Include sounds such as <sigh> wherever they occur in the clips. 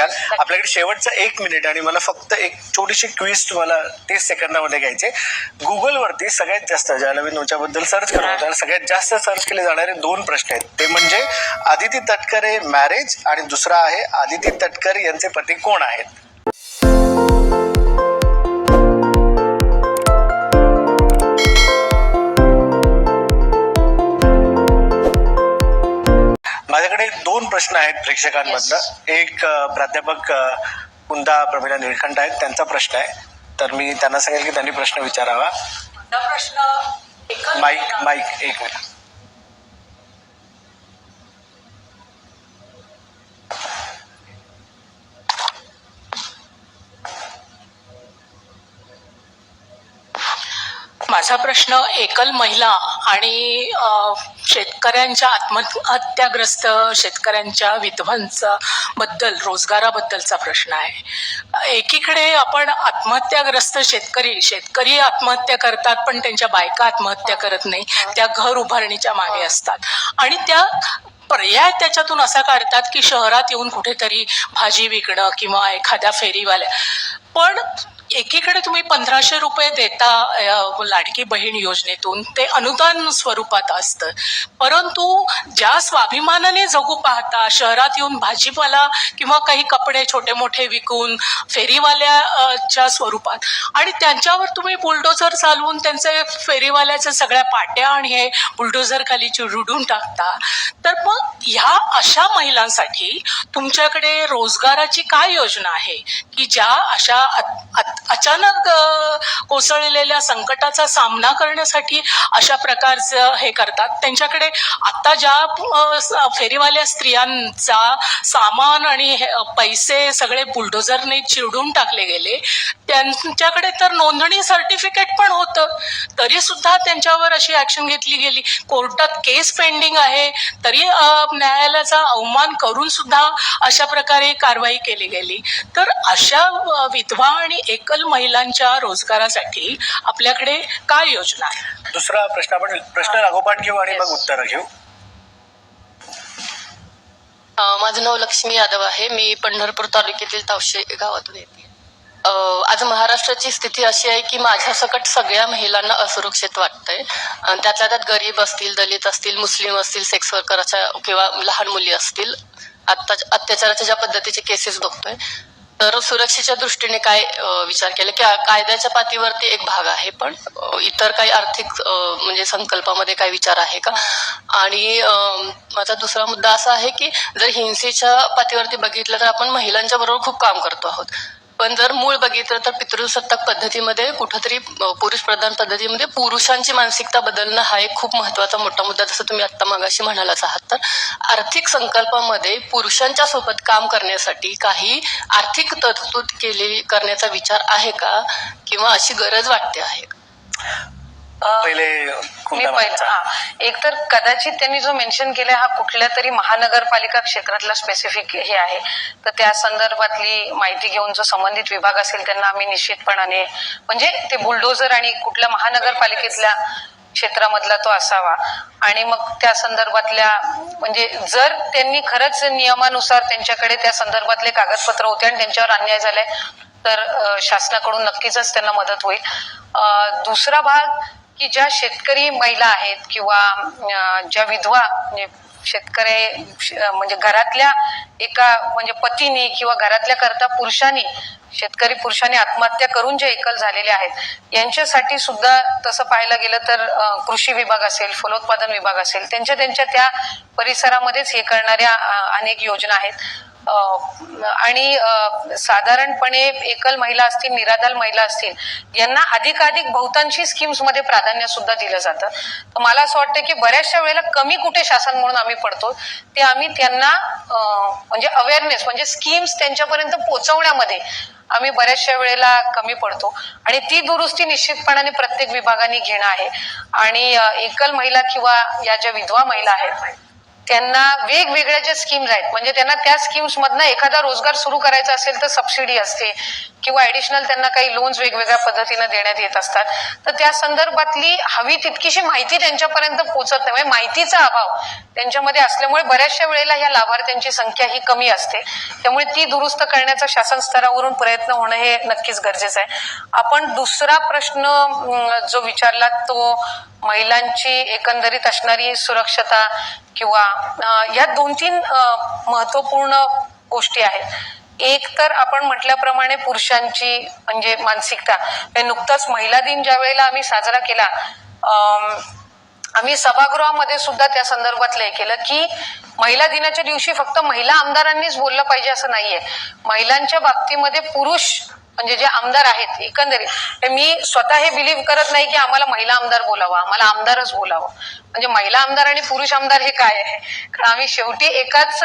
घ्याल आपल्याकडे शेवटचा एक मिनिट आणि मला फक्त एक छोटीशी क्विज तुम्हाला तीस सेकंदामध्ये घ्यायचे गुगलवरती सगळ्यात जास्त ज्याला मी नोच्याबद्दल सर्च करत होतो सगळ्यात जास्त सर्च केले जाणारे दोन प्रश्न आहेत. ते म्हणजे आदिती तटकरे मॅरेज आणि दुसरा आहे आदिती तटकरे यांचे पती कोण आहेत? प्रश्न आहेत प्रेक्षकांमधनं. एक प्राध्यापक कुंदा प्रमिला निळखंड आहेत. त्यांचा प्रश्न आहे. तर मी त्यांना सांगेल की त्यांनी प्रश्न विचारावा. प्रश्न माईक माईक एक मिनिट. माझा प्रश्न एकल महिला आणि शेतकऱ्यांच्या आत्महत्याग्रस्त शेतकऱ्यांच्या विधवांचा बद्दल रोजगाराबद्दलचा प्रश्न आहे. एकीकडे आपण आत्महत्याग्रस्त शेतकरी शेतकरी आत्महत्या करतात पण त्यांच्या बायका आत्महत्या करत नाही. त्या घर उभारणीच्या मागे असतात. आणि त्या पर्याय त्याच्यातून असा काढतात की शहरात येऊन कुठेतरी भाजी विकणं किंवा एखाद्या फेरीवाल्या. पण एकीकडे तुम्ही पंधराशे रुपये देता लाडकी बहीण योजनेतून ते अनुदान स्वरूपात असतं. परंतु ज्या स्वाभिमानाने जगू पाहता शहरात येऊन भाजीपाला किंवा काही कपडे छोटे मोठे विकून फेरीवाल्याच्या स्वरूपात आणि त्यांच्यावर तुम्ही बुलडोझर चालवून त्यांचे फेरीवाल्याच्या सगळ्या पाट्या आणि हे बुलडोझर खाली चिरडून टाकता तर मग ह्या अशा महिलांसाठी तुमच्याकडे रोजगाराची काय योजना आहे? की ज्या अशा अचानक कोसळलेल्या संकटाचा सामना करण्यासाठी अशा प्रकारचं हे करतात. त्यांच्याकडे आत्ता ज्या फेरीवाल्या स्त्रियांचा सामान आणि हे, पैसे सगळे बुलडोझरने चिरडून टाकले गेले त्यांच्याकडे तर नोंदणी सर्टिफिकेट पण होतं. तरी सुद्धा त्यांच्यावर अशी ॲक्शन घेतली गेली. कोर्टात केस पेंडिंग आहे. तरी न्यायालयाचा अवमान करून सुद्धा अशा प्रकारे कारवाई केली गेली. तर अशा विधवा आणि एक एकल महिलांच्या रोजगारासाठी आपल्याकडे काय योजना आहे? दुसरा प्रश्न आपण प्रश्न लागोपाठ घेऊ आणि मग उत्तरं घेऊ. अ, माझं नाव लक्ष्मी यादव आहे. मी पंढरपूर तालुक्यातील तावशे गावातून येते. अ, आज महाराष्ट्राची स्थिती अशी आहे की माझ्या सकट सगळ्या महिलांना असुरक्षित वाटतंय. त्यातल्या त्यात गरीब असतील दलित असतील मुस्लिम असतील सेक्स वर्करच्या किंवा लहान मुली असतील आता अत्याचाराच्या ज्या पद्धतीचे केसेस बघतोय तर सुरक्षेच्या दृष्टीने काय विचार केला? की कायद्याच्या पातीवरती एक भाग आहे पण इतर काही आर्थिक म्हणजे संकल्पामध्ये काय विचार आहे का? आणि माझा दुसरा मुद्दा असा आहे की जर हिंसेच्या पातीवरती बघितलं तर आपण महिलांच्या बरोबर खूप काम करतो आहोत. पण जर मूळ बघितलं तर पितृसत्ताक पद्धतीमध्ये कुठंतरी पुरुष प्रधान पद्धतीमध्ये पुरुषांची मानसिकता बदलणं हा एक खूप महत्त्वाचा मोठा मुद्दा. जसं तुम्ही आत्ता मागाशी म्हणालाच आहात तर आर्थिक संकल्पामध्ये पुरुषांच्या सोबत काम करण्यासाठी काही आर्थिक तरतूद केली करण्याचा विचार आहे का? किंवा अशी गरज वाटते आहे? पहिले मी. हा. एक तर कदाचित त्यांनी जो मेन्शन केलाय हा कुठल्या तरी महानगरपालिका क्षेत्रातला स्पेसिफिक हे आहे. तर त्या संदर्भातली माहिती घेऊन जो संबंधित विभाग असेल त्यांना आम्ही निश्चितपणाने म्हणजे ते बुलडोझर आणि कुठल्या महानगरपालिकेतल्या क्षेत्रामधला तो असावा. आणि मग त्या संदर्भातल्या म्हणजे जर त्यांनी खरंच नियमानुसार त्यांच्याकडे त्या संदर्भातले कागदपत्र होते आणि त्यांच्यावर अन्याय झालाय तर अ, शासनाकडून नक्कीच त्यांना मदत होईल. अ, दुसरा भाग की ज्या शेतकरी महिला आहेत किंवा ज्या विधवा म्हणजे शेतकरी म्हणजे घरातल्या एका म्हणजे पतीने किंवा घरातल्या करता पुरुषांनी शेतकरी पुरुषांनी आत्महत्या करून जे एकल झालेले आहेत यांच्यासाठी सुद्धा तसं पाहायला गेलं तर कृषी विभाग असेल फलोत्पादन विभाग असेल त्यांच्या त्यांच्या त्या परिसरामध्येच हे करणाऱ्या अनेक योजना आहेत. आणि साधारणपणे एकल महिला असतील निराधार महिला असतील यांना अधिकाधिक बहुतांशी स्कीम्समध्ये प्राधान्य सुद्धा दिलं जातं. तर मला असं वाटतं की बऱ्याचशा वेळेला कमी कुठे शासन म्हणून आम्ही पडतो ते आम्ही त्यांना म्हणजे अवेअरनेस म्हणजे स्कीम्स त्यांच्यापर्यंत पोहोचवण्यामध्ये आम्ही बऱ्याचशा वेळेला कमी पडतो. आणि ती दुरुस्ती निश्चितपणाने प्रत्येक विभागाने घेणं आहे. आणि एकल महिला किंवा या ज्या विधवा महिला आहेत त्यांना वेगवेगळ्या ज्या स्कीम्स आहेत म्हणजे त्यांना त्या स्कीम्स मधनं एखादा रोजगार सुरू करायचा असेल तर सबसिडी असते किंवा ऍडिशनल त्यांना काही लोन्स वेगवेगळ्या पद्धतीनं देण्यात येत असतात. तर त्या संदर्भातली हवी तितकीशी माहिती त्यांच्यापर्यंत पोहोचत नाही. म्हणजे माहितीचा अभाव त्यांच्यामध्ये असल्यामुळे बऱ्याचशा वेळेला ह्या लाभार्थ्यांची संख्या ही कमी असते. त्यामुळे ती दुरुस्त करण्याचा शासन स्तरावरून प्रयत्न होणं हे नक्कीच गरजेचं आहे. आपण दुसरा प्रश्न जो विचारला तो महिलांची एकंदरीत असणारी सुरक्षता किंवा ह्या या दोन तीन महत्त्वपूर्ण महत्त्वपूर्ण गोष्टी आहेत. एक तर आपण म्हटल्याप्रमाणे पुरुषांची म्हणजे मानसिकता. हे नुकताच महिला दिन ज्या वेळेला आम्ही साजरा केला आम्ही सभागृहामध्ये सुद्धा त्या संदर्भातलं हे केलं की महिला दिनाच्या दिवशी फक्त महिला आमदारांनीच बोललं पाहिजे असं नाहीये. महिलांच्या बाबतीमध्ये पुरुष म्हणजे जे आमदार आहेत एकंदरीत मी स्वतः हे बिलीव्ह करत नाही की आम्हाला महिला आमदार बोलावं आम्हाला आमदारच बोलावं. म्हणजे महिला आमदार आणि पुरुष आमदार हे काय आहे? कारण आम्ही शेवटी एकाच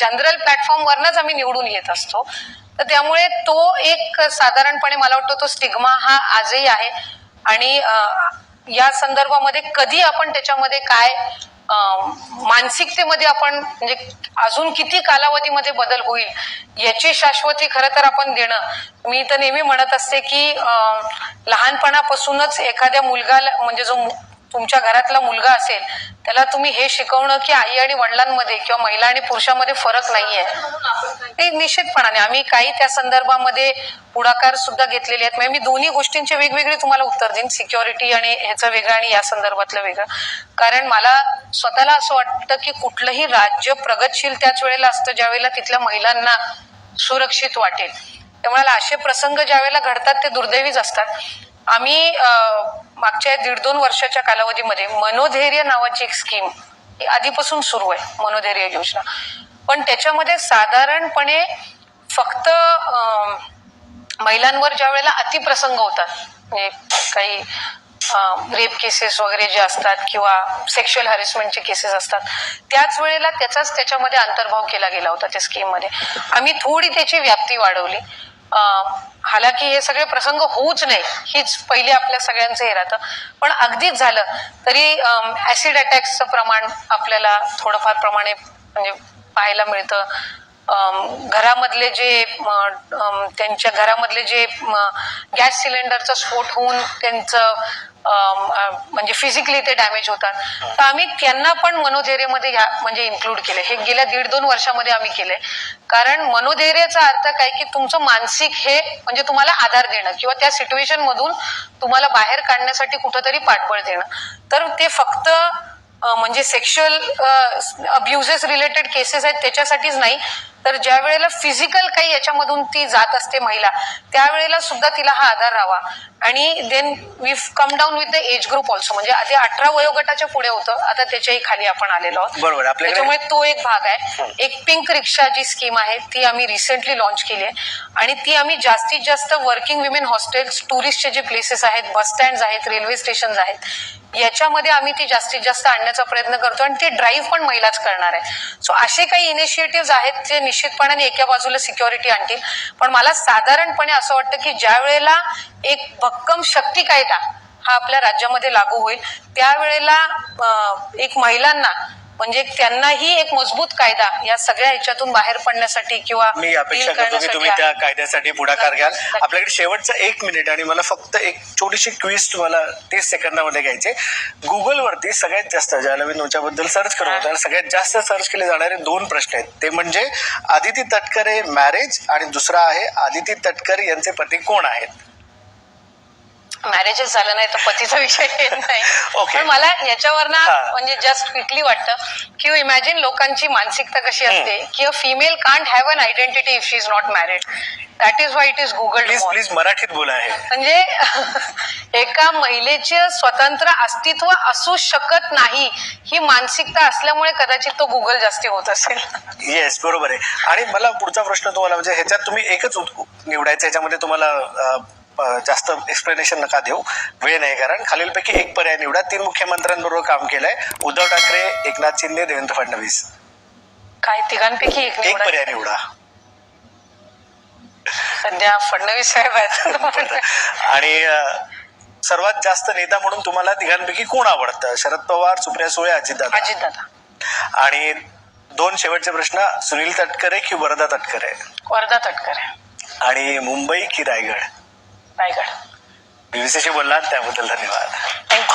जनरल प्लॅटफॉर्मवरनच आम्ही निवडून येत असतो. तर त्यामुळे तो एक साधारणपणे मला वाटतं तो स्टिग्मा हा आजही आहे. आणि या संदर्भामध्ये कधी आपण त्याच्यामध्ये काय मानसिकतेमध्ये आपण म्हणजे अजून किती कालावधीमध्ये बदल होईल याची शाश्वती खरं तर आपण देणं. मी तर नेहमी म्हणत असते की लहानपणापासूनच एखाद्या मुलगाला म्हणजे जो मु- तुमच्या घरातला मुलगा असेल त्याला तुम्ही हे शिकवणं की आई आणि वडिलांमध्ये किंवा महिला आणि पुरुषामध्ये फरक नाहीये. नाही निश्चितपणाने आम्ही काही त्या संदर्भामध्ये पुढाकार सुद्धा घेतलेले आहेत. म्हणजे मी दोन्ही गोष्टींचे वेगवेगळे तुम्हाला उत्तर देईन. सिक्युरिटी आणि ह्याचं वेगळं आणि या संदर्भातलं वेगळं. कारण मला स्वतःला असं वाटतं की कुठलंही राज्य प्रगतशील त्याच वेळेला असतं ज्या वेळेला तिथल्या महिलांना सुरक्षित वाटेल. त्यामुळे असे प्रसंग ज्या वेळेला घडतात ते दुर्दैवीच असतात. आम्ही मागच्या दीड दोन वर्षाच्या कालावधीमध्ये मनोधैर्य नावाची एक स्कीम आधीपासून सुरू आहे मनोधैर्य योजना. पण त्याच्यामध्ये साधारणपणे फक्त महिलांवर ज्या वेळेला अतिप्रसंग होतात म्हणजे काही रेप केसेस वगैरे जे असतात किंवा सेक्शुअल हॅरेसमेंटचे केसेस असतात त्याच वेळेला त्याचाच त्याच्यामध्ये अंतर्भाव केला गेला होता त्या स्कीममध्ये आम्ही थोडी त्याची व्याप्ती वाढवली. हालाकी हे सगळे प्रसंग होऊच नाही हीच पहिली आपल्या सगळ्यांचं हे राहतं. पण अगदीच झालं तरी ऍसिड अटॅक्सचं प्रमाण आपल्याला थोडंफार प्रमाणे म्हणजे पाहायला मिळतं. घरामधले जे त्यांच्या घरामधले जे गॅस सिलेंडरचा स्फोट होऊन त्यांचं म्हणजे फिजिकली ते डॅमेज होतात. तर आम्ही त्यांना पण मनोधैर्यमध्ये ह्या म्हणजे इन्क्लूड केले. हे गेल्या दीड दोन वर्षामध्ये आम्ही केले. कारण मनोधैर्याचा अर्थ काय की तुमचं मानसिक हे म्हणजे तुम्हाला आधार देणं किंवा त्या सिच्युएशन मधून तुम्हाला बाहेर काढण्यासाठी कुठंतरी पाठबळ देणं. तर ते फक्त म्हणजे सेक्शुअल अब्युजेस रिलेटेड केसेस आहेत त्याच्यासाठीच नाही. तर ज्या वेळेला फिजिकल काही याच्यामधून ती जात असते महिला त्यावेळेला सुद्धा तिला हा आधार राहावा आणि then we come down with the age group also म्हणजे आधी अठरा वयोगटाच्या पुढे होतं आता त्याच्याही खाली आपण आलेलो आहोत. बरोबर, त्याच्यामुळे तो एक भाग आहे. एक पिंक रिक्षा जी स्कीम आहे ती आम्ही रिसेंटली लॉन्च केली आहे. आणि ती आम्ही जास्तीत जास्त वर्किंग विमेन हॉस्टेल्स टुरिस्टचे जे प्लेसेस आहेत बस स्टँड आहेत रेल्वे स्टेशन आहेत याच्यामध्ये आम्ही ती जास्तीत जास्त आणण्याचा प्रयत्न करतो. आणि ती ड्राईव्ह पण महिलाच करणार आहे. सो असे काही इनिशिएटिव्ह आहेत जे निश्चितपणाने एका बाजूला सिक्युरिटी आणतील. पण मला साधारणपणे असं वाटतं की ज्या वेळेला एक भक्कम शक्ती कायदा हा आपल्या राज्यामध्ये लागू होईल त्यावेळेला एक महिलांना म्हणजे त्यांनाही एक मजबूत कायदा या सगळ्या ह्याच्यातून बाहेर पडण्यासाठी किंवा मी अपेक्षा करतो की तुम्ही त्या कायद्यासाठी पुढाकार घ्याल. आपल्याकडे शेवटचा एक मिनिट आणि मला फक्त एक छोटीशी क्विज तुम्हाला तीस सेकंदामध्ये घ्यायचे गुगलवरती सगळ्यात जास्त ज्याला मी तुमच्याबद्दल सर्च करत होता त्याला सगळ्यात जास्त सर्च केले जाणारे दोन प्रश्न आहेत. ते म्हणजे आदिती तटकरे मॅरेज आणि दुसरा आहे आदिती तटकरे यांचे पती कोण आहेत? मॅरेजच झालं नाही तर पतीचा विषय येत नाही. <laughs> Okay. पण मला याच्यावरनं हा. म्हणजे जस्ट क्विकली वाटतं की इमॅजिन लोकांची मानसिकता कशी असते की a female can't have an identity if she is not married that is why it is Google please please मराठीत बोला आहे म्हणजे <laughs> एका महिलेचे स्वतंत्र अस्तित्व असू शकत नाही ही मानसिकता असल्यामुळे कदाचित तो गुगल जास्ती होत असेल. येस बरोबर आहे. आणि मला पुढचा प्रश्न तुम्हाला म्हणजे ह्याच्यात तुम्ही एकच उत- निवडायचं याच्यामध्ये तुम्हाला अं, जास्त एक्सप्लेनेशन नका देऊ. वेळ नाही कारण खालीलपैकी एक पर्याय निवडा. तीन मुख्यमंत्र्यांबरोबर काम केलंय. उद्धव ठाकरे एकनाथ शिंदे देवेंद्र फडणवीस. काय तिघांपैकी एक एक. पर्याय निवडा. सध्या फडणवीस साहेब आहेत. आणि सर्वात जास्त नेता म्हणून तुम्हाला तिघांपैकी कोण आवडतं? शरद पवार सुप्रिया सुळे अजितदादा. अजितदादा. आणि दोन शेवटचे प्रश्न सुनील तटकरे की वरदा तटकरे? वर्धा तटकरे. आणि मुंबई की रायगड? रायगड बीबीसीशी बोललात त्याबद्दल धन्यवाद. थँक्यू